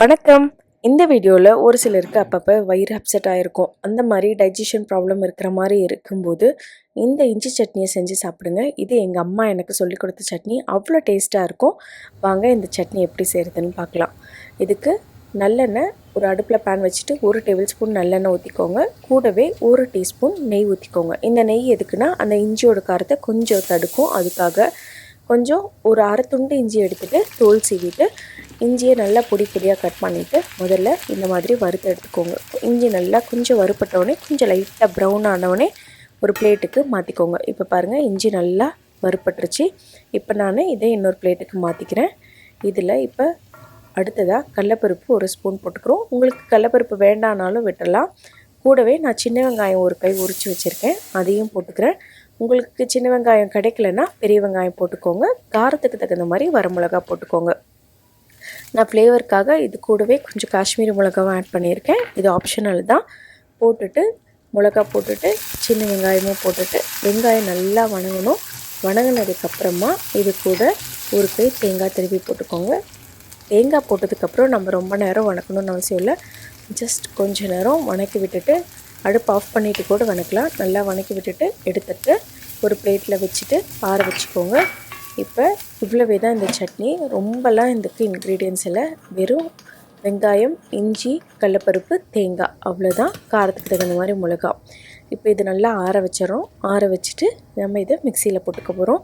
வணக்கம். இந்த வீடியோவில் ஒரு சிலருக்கு அப்பப்போ வயிறு அப்செட் ஆகிருக்கும் அந்த மாதிரி டைஜஷன் ப்ராப்ளம் இருக்கிற மாதிரி இருக்கும்போது இந்த இஞ்சி சட்னியை செஞ்சு சாப்பிடுங்க. இது எங்கள் அம்மா எனக்கு சொல்லி கொடுத்த சட்னி. அவ்வளோ டேஸ்ட்டாக இருக்கும். வாங்க இந்த சட்னி எப்படி செய்கிறதுன்னு பார்க்கலாம். இதுக்கு நல்லெண்ணெய் ஒரு அடுப்பில் பேன் வச்சுட்டு ஒரு டேபிள் ஸ்பூன் நல்லெண்ணெய் ஊற்றிக்கோங்க கூடவே ஒரு டீஸ்பூன் நெய் ஊற்றிக்கோங்க இந்த நெய் எதுக்குன்னா அந்த இஞ்சியோட காரத்தை கொஞ்சம் தடுக்கும். அதுக்காக கொஞ்சம் ஒரு அரை துண்டு இஞ்சி எடுத்துகிட்டு தோல் சீவிட்டு இஞ்சியை நல்லா பொடி பொடியாக கட் பண்ணிவிட்டு முதல்ல இந்த மாதிரி வறுத்து எடுத்துக்கோங்க. இஞ்சி நல்லா கொஞ்சம் வறுப்பட்டோடனே கொஞ்சம் லைட்டாக ப்ரௌன் ஆனவுடனே ஒரு பிளேட்டுக்கு மாற்றிக்கோங்க இப்போ பாருங்கள் இஞ்சி நல்லா வறுப்பட்டுருச்சு இப்போ நான் இதை இன்னொரு பிளேட்டுக்கு மாற்றிக்கிறேன் இதில் இப்போ அடுத்ததாக கடலப்பருப்பு ஒரு ஸ்பூன் போட்டுக்கிறோம். உங்களுக்கு கடலப்பருப்பு வேண்டானாலும் விட்டுடலாம் கூடவே நான் சின்ன வெங்காயம் ஒரு கை உரித்து வச்சுருக்கேன். அதையும் போட்டுக்கிறேன். உங்களுக்கு சின்ன வெங்காயம் கிடைக்கலன்னா பெரிய வெங்காயம் போட்டுக்கோங்க. காரத்துக்கு தகுந்த மாதிரி வரமிளகா போட்டுக்கோங்க. நான் ஃப்ளேவருக்காக இது கூடவே கொஞ்சம் காஷ்மீரி மிளகாவும் ஆட் பண்ணியிருக்கேன். இது ஆப்ஷனல் தான். போட்டுட்டு மிளகா போட்டுட்டு சின்ன வெங்காயமும் போட்டுட்டு வெங்காயம் நல்லா வணங்கணும். வணங்கினதுக்கப்புறமா இது கூட ஒரு கை தேங்காய் திருப்பி போட்டுக்கோங்க. தேங்காய் போட்டதுக்கப்புறம் நம்ம ரொம்ப நேரம் வணக்கணும்னு அவசியம் இல்லை. ஜஸ்ட் கொஞ்ச நேரம் வணக்கி விட்டுட்டு அடுப்பு ஆஃப் பண்ணிவிட்டு கூட வணக்கலாம். நல்லா வணக்கி விட்டுட்டு எடுத்துட்டு ஒரு பிளேட்டில் வச்சுட்டு ஆற வச்சுக்கோங்க. இப்போ இவ்வளவே தான் இந்த சட்னி. ரொம்பலாம் இதுக்கு இன்க்ரீடியன்ஸ் இல்லை வெறும் வெங்காயம் இஞ்சி கடலப்பருப்பு தேங்காய். அவ்வளோதான் காரத்துக்கு தகுந்த மாதிரி மிளகா இப்போ இது நல்லா ஆற வச்சிடறோம். ஆற வச்சுட்டு நம்ம இதை மிக்சியில் போட்டுக்க போகிறோம்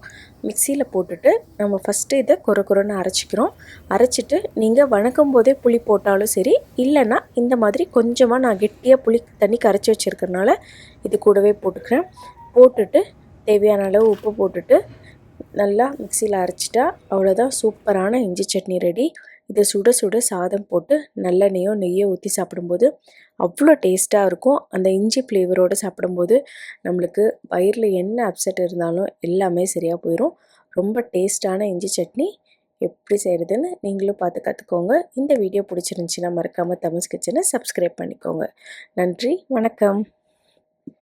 மிக்சியில் போட்டுட்டு நம்ம ஃபஸ்ட்டு இதை குறை குறைன்னு அரைச்சிக்கிறோம். அரைச்சிட்டு நீங்கள் வணக்கும் போதே புளி போட்டாலும் சரி இல்லைன்னா இந்த மாதிரி கொஞ்சமாக நான் கெட்டியாக புளி தண்ணி கரைச்சி வச்சுருக்கறனால இது கூடவே போட்டுக்கிறேன். போட்டுட்டு தேவையான அளவு உப்பு போட்டுட்டு நல்லா மிக்சியில் அரைச்சிட்டா அவ்வளோதான் சூப்பரான இஞ்சி சட்னி ரெடி இதை சுட சுட சாதம் போட்டு நல்லெண்ணெயோ நெய்யோ ஊற்றி சாப்பிடும்போது அவ்வளோ டேஸ்ட்டாக இருக்கும். அந்த இஞ்சி ஃப்ளேவரோடு சாப்பிடும்போது நம்மளுக்கு வயிறில் என்ன அப்செட் இருந்தாலும் எல்லாமே சரியாக போயிடும் ரொம்ப டேஸ்ட்டான இஞ்சி சட்னி எப்படி செய்கிறதுன்னு நீங்களும் பார்த்து கற்றுக்கோங்க இந்த வீடியோ பிடிச்சிருந்துச்சின்னா மறக்காமல் தமிழ் கிச்சனை சப்ஸ்கிரைப் பண்ணிக்கோங்க. நன்றி வணக்கம்.